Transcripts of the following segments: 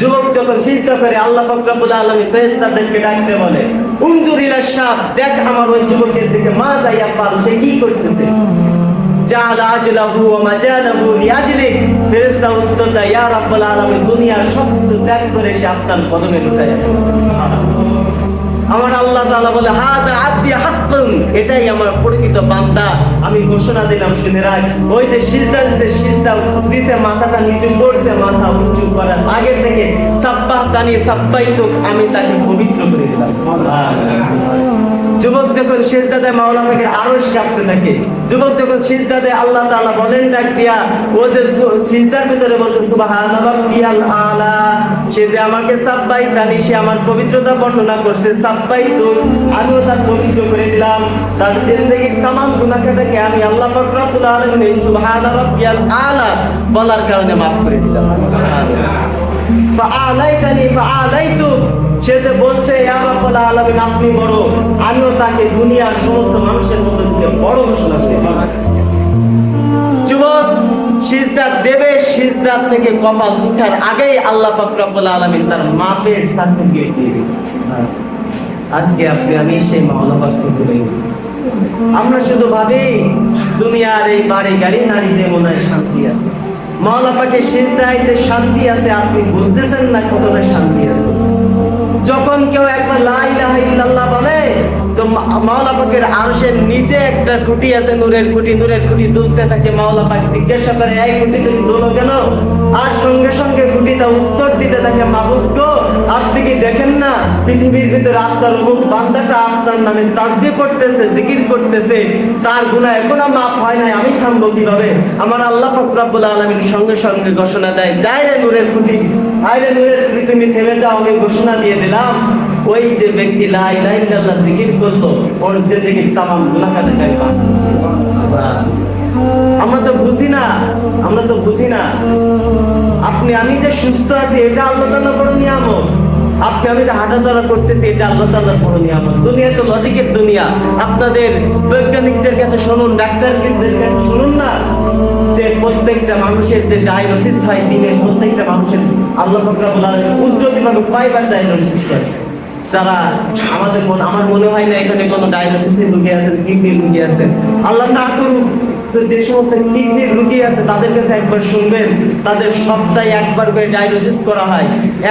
যুবক যখন চিন্তা করে আল্লাহ ফকরাবুল আলমী আলামিন ফেরেশতাদেরকে ডাকতে বলে, উনজুর সাপ দেখ আমার ওই যুবকের দিকে মা যাইয়া পাল সে কি করতেছে? দুনিয়ার সব কিছু ত্যাগ করে সে আপনার কদমে গেছে আমার আল্লাহ তালা বলে, হাযা আব্দি হাক্কুন। এটাই আমার পরিচিত বান্দা। আমি ঘোষণা দিলাম, শুনে রাখ, ওই যে সিজদা দিছে সিজদা দিছে মাথাটা নিচু করছে, মাথা উঁচু করার আগে থেকে সাব্বাহ দানি সাব্বাই আমি তাকে পবিত্র করে দিলাম। যখন দেয় মাওলা পাকের আরশ কাঁপতে থাকে যুবক যখন দেয় আল্লাহ তাআলা বলেন ডাক দিয়া ও যে সু- সিজদার ভিতরে বলছে সুবহান আলা সে যে আমাকে সাব্বাই দানি, সে আমার পবিত্রতা বর্ণনা করছে, সাব্বাই তো আমিও তার পবিত্র করে দিলাম। তার জিন্দগির তামাম গুনাহটাকে আমি আল্লাহ পাক রব্বুল আলামিন এই সুবহান রাব্বিয়াল আলা বলার কারণে মাফ করে দিলাম। ফাআলাইতানি ফাআলাইতু সে যে বলছে আলামিন, আপনি বড়। আমিও তাকে দুনিয়ার সমস্ত মানুষের মধ্যে থেকে বড় ঘোষণা করে। যুবক, সিজদা দেবে থেকে কপাল উঠার আগেই আল্লাহ তার মাপের সার্টিফিকেট দিয়ে দিয়েছে। আজকে আপনি, আমি সেই মাওলা পাক আমরা শুধু ভাবি, দুনিয়ার এই বাড়ি গাড়ি নারীদের মনে হয় শান্তি আছে। মাওলা পাকে যে শান্তি আছে, আপনি বুঝতেছেন না কতটা শান্তি আছে? যখন কেউ একবার লাই ইলাহা লাল্লা বলে, তো মাওলা পাকের আরশের নিচে একটা খুঁটি আছে, নূরের খুঁটি নূরের খুঁটি দুলতে থাকে। মাওলা জিজ্ঞাসা করে, এই খুঁটি তুমি দুলো কেন? আর সঙ্গে সঙ্গে খুঁটিটা উত্তর দিতে থাকে গো, আপনি কি দেখেন না পৃথিবীর ভিতরে আপনার মুখ বান্দাটা আপনার নামে তাজবি করতেছে, জিকির করতেছে, তার গুনাহ এখনও মাফ হয় নাই, আমি থামবো কীভাবে? আমার আল্লাহ পাক রব্বুল আলামিন সঙ্গে সঙ্গে ঘোষণা দেয়, যাই রে নূরের খুঁটি আই রে নূরের খুঁটি, তুমি থেমে যাও, আমি ঘোষণা দিয়ে দিলাম। ওই যে ব্যক্তি, লা ইলাহা ইল্লাল্লাহ জিকির করল, ওর জিন্দেগির তামাম গুনাহ কাটে আমরা তো বুঝি না, আমরা তো বুঝি না। আপনি, আমি যে সুস্থ আছি, এটা আল্লাহ তাআলা বড় নিয়ামত। আপনি, আমি যে হাঁটাচলা করতেছি, এটা আল্লাহ তাআলার বড় নিয়ামত। দুনিয়া তো লজিকের দুনিয়া। আপনাদের বৈজ্ঞানিকদের কাছে শুনুন, ডাক্তারদের কাছে শুনুন না যে প্রত্যেকটা মানুষের যে ডায়াগনোসিস হয় দিনে প্রত্যেকটা মানুষের আল্লাহ আলামিন কুদরতিভাবে কয়বার ডায়াগনোসিস করে। যারা আমাদের মন আমার মনে হয় না এখানে কোনো ডায়াগনোসিসের রোগী আছেন, কিডনির রোগী আছেন। আল্লাহ না করুক। তো যে সমস্ত কিডনির রুগী আছে, তাদের কাছে একবার শুনবেন। তাদের সপ্তাহে একবার করে ডায়ালিসিস করা হয়।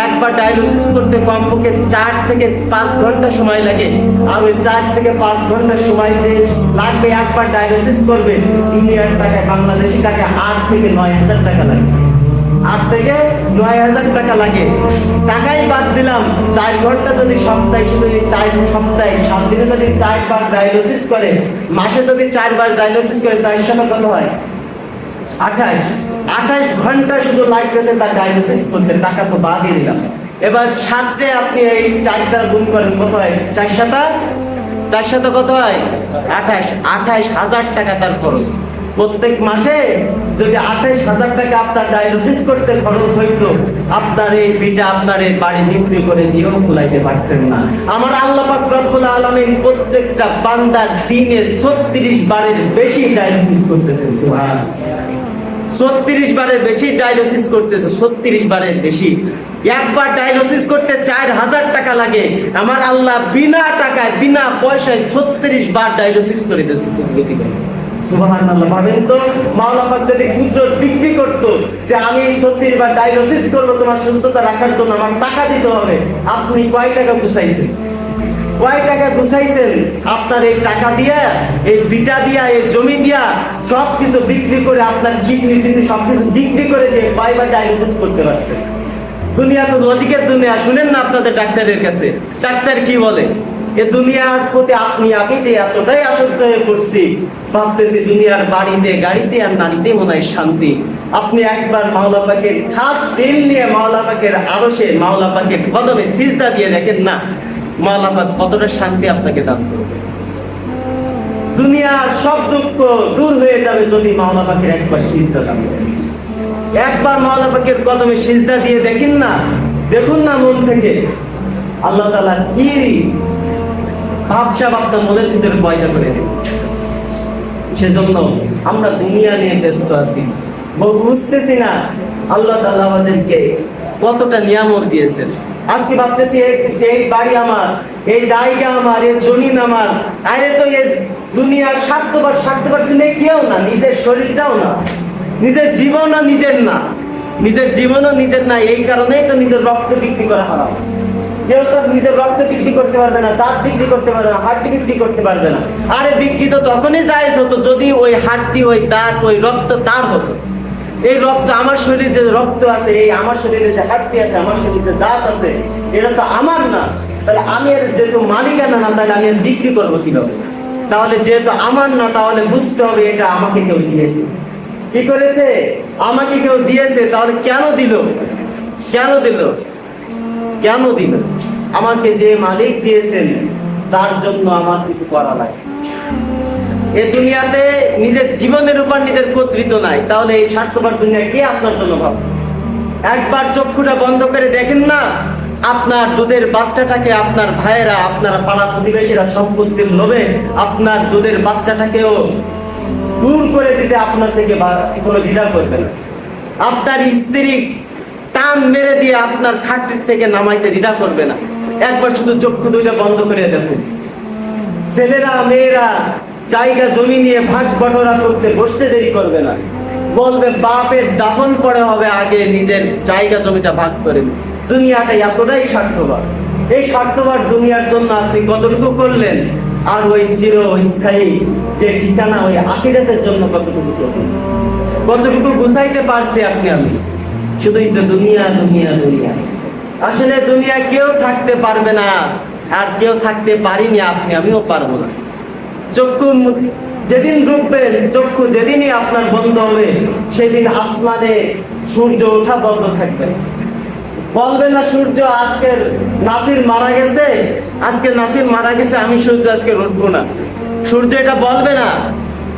একবার ডায়ালিসিস করতে কমপক্ষে চার থেকে পাঁচ ঘণ্টা সময় লাগে। আর ওই চার থেকে পাঁচ ঘণ্টা সময় যে লাগবে একবার ডায়ালিসিস করবে ইন্ডিয়ার টাকায়, বাংলাদেশি টাকায় আট থেকে নয় হাজার টাকা লাগে আট থেকে নয় হাজার টাকা লাগে। টাকাই বাদ দিলাম। চার ঘণ্টা যদি সপ্তাহে শুধু চার সপ্তাহে, সাত দিনে যদি চারবার ডায়ালিসিস করে, মাসে যদি চারবার ডায়ালিসিস করে, তার হিসাবে কত হয়? আঠাশ। আঠাশ ঘণ্টা শুধু লাগতেছে তার ডায়ালিসিস করতে টাকা তো বাদই দিলাম। এবার সাথে আপনি এই চারটা গুণ করেন, কত হয়? চার সাতা? চার সাথে কত হয়? আঠাশ। আঠাশ হাজার টাকা তার খরচ। প্রত্যেক মাসে যদি আঠাশ হাজার টাকা আপনার ডায়ালিসিস করতে খরচ হইতো, আপনার এই বিটা আপনার এই বাড়ি বিক্রি করে দিয়েও কুলাইতে পারতেন না। আমার আল্লাহ রব্বুল আলামিন প্রত্যেকটা বান্দার দিনে 36 বারের বেশি ডায়ালিসিস করতেছেন, সুবহানাল্লাহ। ছত্রিশ বারের বেশি ডায়ালিসিস করতেছে, ছত্রিশ বারের বেশি। একবার ডায়ালিসিস করতে চার হাজার টাকা লাগে। আমার আল্লাহ বিনা টাকায়, বিনা পয়সায় ছত্রিশ বার ডায়ালিসিস করে দিচ্ছে সুবহানাল্লাহ, ভাবেন তো? মাওলা পাক যদি কুদরত বিক্রি করতো যে আমি ছত্রিশ বার ডায়ালিসিস করব তোমার সুস্থতা রাখার জন্য আমার টাকা দিতে হবে, আপনি কয় টাকা গুছাইছেন? কয় টাকা গুছাইছেন? আপনার এই টাকা দিয়া, এই বিটা দিয়া, এই জমি দিয়া সব কিছু বিক্রি করে আপনার কিডনি টিডনি সব কিছু বিক্রি করে দিয়ে কয়বার ডায়ালিসিস করতে পারতেন? দুনিয়া তো লজিকের দুনিয়া, শুনেন না আপনাদের ডাক্তারের কাছে। ডাক্তার কি বলে? এ দুনিয়ার প্রতি আপনি, আমি যে এতটাই আসক্ত হয়ে পড়ছি, ভাবতেছি দুনিয়ার বাড়িতে, গাড়িতে আর নারীতে মনে হয় শান্তি। আপনি একবার মাওলা পাকের খাস দিন নিয়ে মাওলা পাকের আরসে মাওলা পাকের কদমে সিজদা দিয়ে দেখেন না, মাওলা পাক কতটা শান্তি আপনাকে দান করবে। দুনিয়ার সব দুঃখ দূর হয়ে যাবে যদি মাওলা পাকের একবার সিজদা দান একবার মাওলা পাকের কদমে সিজদা দিয়ে দেখেন না, দেখুন না মন থেকে। আল্লাহ তাআলা কি ভাবসাব আপনার মনের ভিতরে পয়দা করে দেবে সেজন্য আমরা দুনিয়া নিয়ে ব্যস্ত আছি। বুঝতেছি না আল্লাহ তাআলা আমাদেরকে কতটা নিয়ামত দিয়েছেন। আজকে ভাবতেছি, এই- বাড়ি আমার, এই জায়গা আমার, এই জমিন আমার। আরে তো এই দুনিয়ার স্বার্থবার স্বার্থবার দুনিয়া কেউ না, নিজের শরীরটাও না। নিজের জীবনও নিজের না। নিজের জীবনও নিজের না, এই কারণেই তো নিজের রক্ত বিক্রি করা হারাম। কেউ তো নিজের রক্ত বিক্রি করতে পারবে না, দাঁত বিক্রি করতে পারবে না হাড্ডি বিক্রি করতে পারবে না। আরে বিক্রি তো তখনই জায়েজ হতো যদি ওই হাড্ডি ওই দাঁত, ওই রক্ত তার হতো। এই রক্ত আমার শরীরে যে রক্ত আছে, এই আমার শরীরে যে হাড্ডি আছে, আমার শরীরে যে দাঁত আছে, এটা তো আমার না। তাহলে আমি এর যেহেতু মালিকানা না, তাহলে আমি এর বিক্রি করব কীভাবে? তাহলে যেহেতু আমার না, তাহলে বুঝতে হবে এটা আমাকে কেউ দিয়েছে। কি করেছে? আমাকে কেউ দিয়েছে, তাহলে কেন দিল? কেন দিল? কেন দিল আমাকে যে মালিক দিয়েছেন, তার জন্য আমার কিছু করা নাই। এই দুনিয়াতে নিজের জীবনের উপর নিজের কর্তৃত্ব নাই। তাহলে এই স্বার্থপর দুনিয়া কে আপনার জন্য ভাববে? একবার চক্ষুটা বন্ধ করে দেখেন না, আপনার দুধের বাচ্চাটাকে আপনার ভাইয়েরা, আপনার পাড়া প্রতিবেশীরা সম্পত্তির লোভে আপনার দুধের বাচ্চাটাকেও দূর করে দিতে আপনার থেকে কোনো দ্বিধা করবে না। আপনার স্ত্রী টান মেরে দিয়ে আপনার খাটের থেকে নামাইতে দ্বিধা করবে না। একবার শুধু চক্ষু দুইটা বন্ধ করে দেখুন। ছেলেরা, মেয়েরা, জায়গা, জমি নিয়ে ভাগ বটরা করতে বসতে দেরি করবে না। বলবে, বাপের দাফন পরে হবে আগে, নিজের জায়গা, জমিটা ভাগ করে দুনিয়াটা এতটাই স্বার্থবার এই স্বার্থবার দুনিয়ার জন্য আপনি কতটুকু করলেন? আর ওই চির স্থায়ী যে ঠিকানা ওই আখিরাতের জন্য কতটুকু করলেন? কতটুকু গুছাইতে পারছি আপনি আমি? শুধুই তো দুনিয়া দুনিয়া দুনিয়া। আসলে দুনিয়া কেউ থাকতে পারবে না, আর কেউ থাকতে পারিনি আপনি, আমিও পারব না। চক্ষু যেদিন ডুববেন চক্ষু যেদিনই আপনার বন্ধ হবে, সেদিন আসমানে সূর্য ওঠা বন্ধ থাকবে। বলবে না, সূর্য আজকের নাসির মারা গেছে, আজকে নাসির মারা গেছে, আমি সূর্য আজকে উঠবো না। সূর্য এটা বলবে না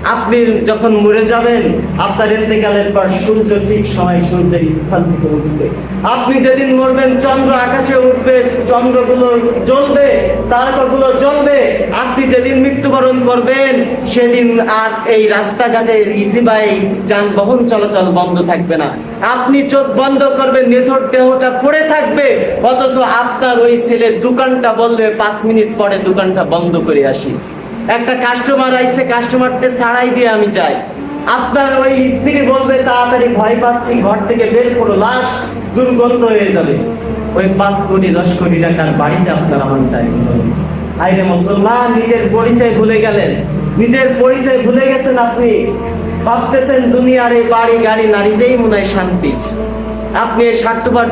আপনি যখন মরে যাবেন, আপনার ইন্তেকালের পর সূর্য ঠিক সময় সূর্যের স্থান থেকে উঠবে। আপনি যেদিন মরবেন, চন্দ্র আকাশে উঠবে, চন্দ্রগুলো জ্বলবে, তারকাগুলো জ্বলবে। আপনি যেদিন মৃত্যুবরণ করবেন, সেদিন আর এই রাস্তাঘাটে ইজি বাইক যানবাহন চলাচল বন্ধ থাকবে না। আপনি চোখ বন্ধ করবেন, নেথর দেহটা পড়ে থাকবে, অথচ আপনার ওই ছেলের দোকানটা বলবে, পাঁচ মিনিট পরে দোকানটা বন্ধ করে আসি। একটা কাস্টমার আইছে কাস্টমারকে ছাড়াই দিয়ে আমি যাই। আপনার ওই স্ত্রী বলবে, তাড়াতাড়ি ভয় পাচ্ছি, ঘর থেকে বের করো, লাশ দুর্গন্ধ হয়ে যাবে। ওই পাঁচ কোটি, দশ কোটি টাকার বাড়িতে আপনার আমার চাই। আইরে মুসলমান, নিজের পরিচয় ভুলে গেলেন। নিজের পরিচয় ভুলে গেছেন আপনি। ভাবতেছেন দুনিয়ার এই বাড়ি, গাড়ি নারীতেই মনে হয় শান্তি। আপনি এই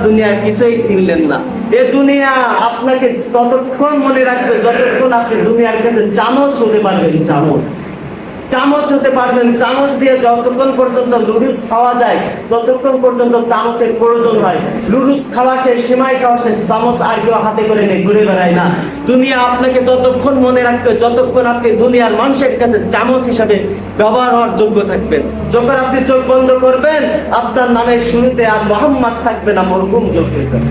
দুনিয়ার কিছুই চিনলেন না। এ দুনিয়া আপনাকে ততক্ষণ মনে রাখবে, যতক্ষণ আপনি দুনিয়ার কাছে চামচ হতে পারবেন, চামচ। চামচ হতে পারবেন। চামচ দিয়ে যতক্ষণ পর্যন্ত লুডুস খাওয়া যায়, ততক্ষণ পর্যন্ত চামচের প্রয়োজন হয়। লুডুস খাওয়া শেষ, সীমাই খাওয়া শেষ, চামচ আর কেউ হাতে করে নিয়ে ঘুরে বেড়ায় না। দুনিয়া আপনাকে ততক্ষণ মনে রাখবে যতক্ষণ আপনি দুনিয়ার মানুষের কাছে চামচ হিসাবে ব্যবহার হওয়ার যোগ্য থাকবেন। যখন আপনি চোখ বন্ধ করবেন, আপনার নামের শুরুতে আর মোহাম্মদ থাকবে না, মরহুম যোগ হয়ে যাবে।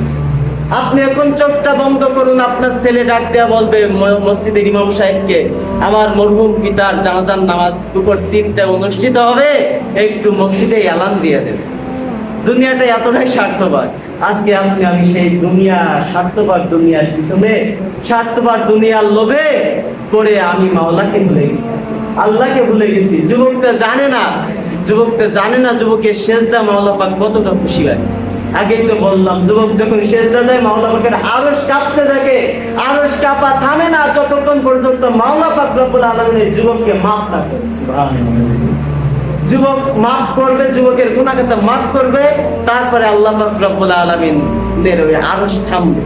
আপনি এখন চোখটা বন্ধ করুন, আপনার ছেলে ডাক দেয়া বলবে মসজিদের ইমাম সাহেবকে, আমার মরহুম পিতার জানাজার নামাজ দুপুর তিনটা অনুষ্ঠিত হবে? একটু মসজিদে এলান দিয়ে দেবে। দুনিয়াটা এতটাই স্বার্থবার আজকে আপনি, আমি সেই দুনিয়া স্বার্থবার দুনিয়ার পিছনে স্বার্থবার দুনিয়ার লোভে করে আমি মাওলাকে ভুলে গেছি। আল্লাহকে ভুলে গেছি। যুবকটা জানে না, যুবকটা জানে না, যুবকের শেষদা মাওলা পাক কতটা খুশি হয়। আগেই তো বললাম, যুবক যখন সেজদা দেয় মাওলা পাকের আরস কাঁপতে থাকে আরস কাঁপা থামে না, যতক্ষণ পর্যন্ত মাওলা পাক রব্বুল আলমিনের যুবককে মাফ না করে। যুবক মাফ করবে, যুবকের গুণাগাতা মাফ করবে, তারপরে আল্লাহ পাক রব্বুল আলামিনের ওই আরস থামবে।